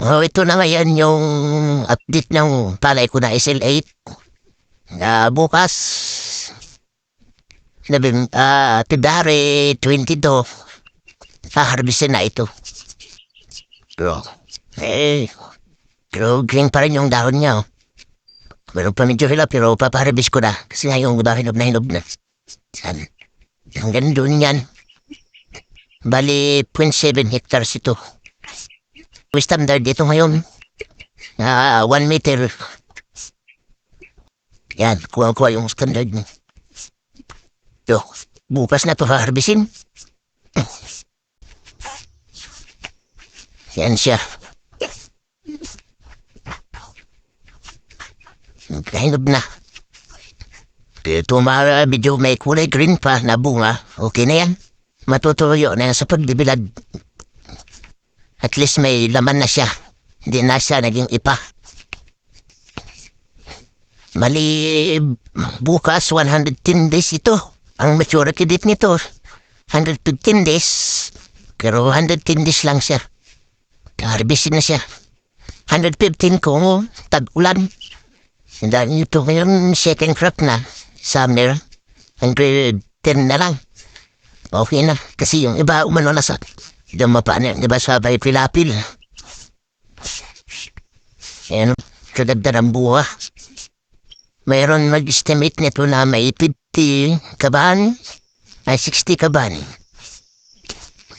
Oh, ito na ngayon yung update ng palay ko na SL8. Na bukas, sabi, ah, February 22, haharbisin na ito. Pero, eh, pero green pa rin yung dahon niya, oh. Meron pa medyo hila, pero papaharbis ko na. Kasi nga yung iba hinog na hinog na. Yan. Hanggang doon yan. Bali, 0.7 hectares ito. Standard dito ngayon. Ah, one meter. Yan, kuha-kuha yung standard niya. Yo, bukas na to harbisin. Yan siya. Kahinog na. Ito mga medyo may kulay green pa na bunga. Okay na yan. Matutuyo na yan sa pagbibilad. At least may laman na siya. Hindi na siya naging ipa. Mali, bukas 110 days ito. Ang maturity date nito, 115 days. Pero 110 days lang siya. Harbisin na siya. 115 kung tag-ulan. Dahil ito ngayon second crop na. Summer. 110 na lang. Okay na. Kasi yung iba umano na sa hindi mapana, di ba sa bay pilapil? Yan, kaganda ng buha. Mayroon mag-estimate nito na may 50 kaban, ay 60 kaban.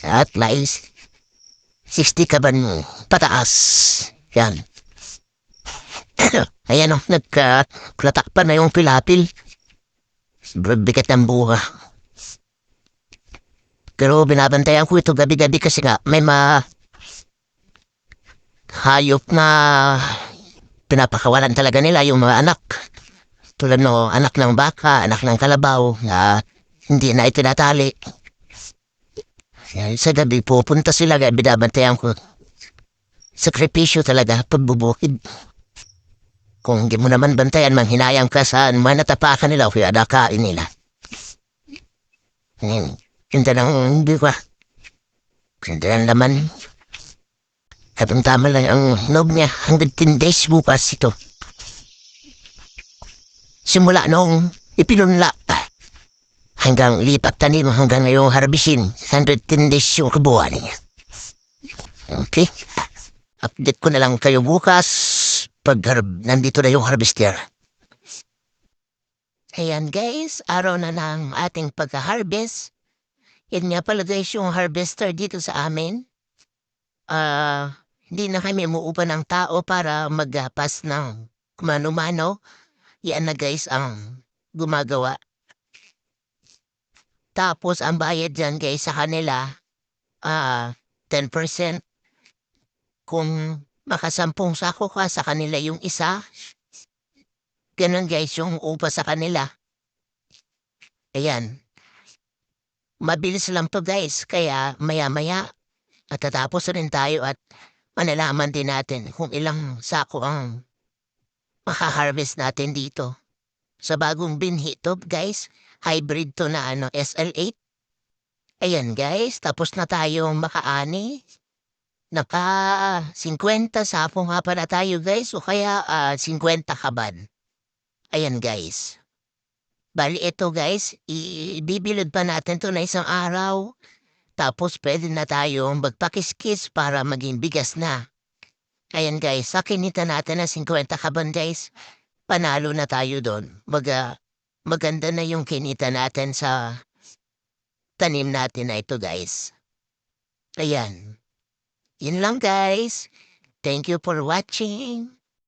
At lies, 60 kaban pataas. Yan. Ayan o, nagkaklatak pa na yung pilapil. Bigat ng buha. Pero binabantayan ko ito gabi-gabi kasi nga may ma hayop na pinapakawalan talaga nila yung mga anak. Tulad no anak ng baka, anak ng kalabaw na hindi na itinatali. Sa gabi pupunta sila gabi binabantayan ko. Sakripisyo talaga pagbubukid. Kung hindi mo naman bantayan, manghinayang ka sa manatapakan nila o kaya nakain nila. Yan. Ganda ng hindi ko. Ganda ng laman. Katong tama lang ang loob niya. 110 days bukas ito. Simula noong ipinunla. Hanggang lipat tanim hanggang ngayong harbisin. 110 days yung kabuhan niya. Okay. Update ko na lang kayo bukas pag nandito na yung harvester. Ayan guys, araw na ng ating pagka-harvest. Yan nga pala guys yung harvester dito sa amin. Ah, hindi na kami muupa ng tao para maghapas ng kumano-mano. Yan na guys ang gumagawa. Tapos ang bayad dyan guys sa kanila, ah, 10%. Kung makasampung sako ka sa kanila yung isa, ganun guys yung upa sa kanila. Ayan. Mabilis lang to guys, kaya maya-maya matatapos rin tayo at manalaman din natin kung ilang sako ang makaharvest natin dito. Sa bagong binhi to guys, hybrid to na ano, SL8. Ayan guys, tapos na tayo makaani. Naka 50 sapo nga pala tayo guys, o kaya ah, 50 kaban. Ayan guys. Bali ito guys, ibibilod pa natin to na isang araw. Tapos pwede na tayong magpakiskis para maging bigas na. Ayan guys, sa kinita natin na 50 kaban guys, panalo na tayo doon. Maga, maganda na yung kinita natin sa tanim natin na ito guys. Ayan. Yun lang guys. Thank you for watching.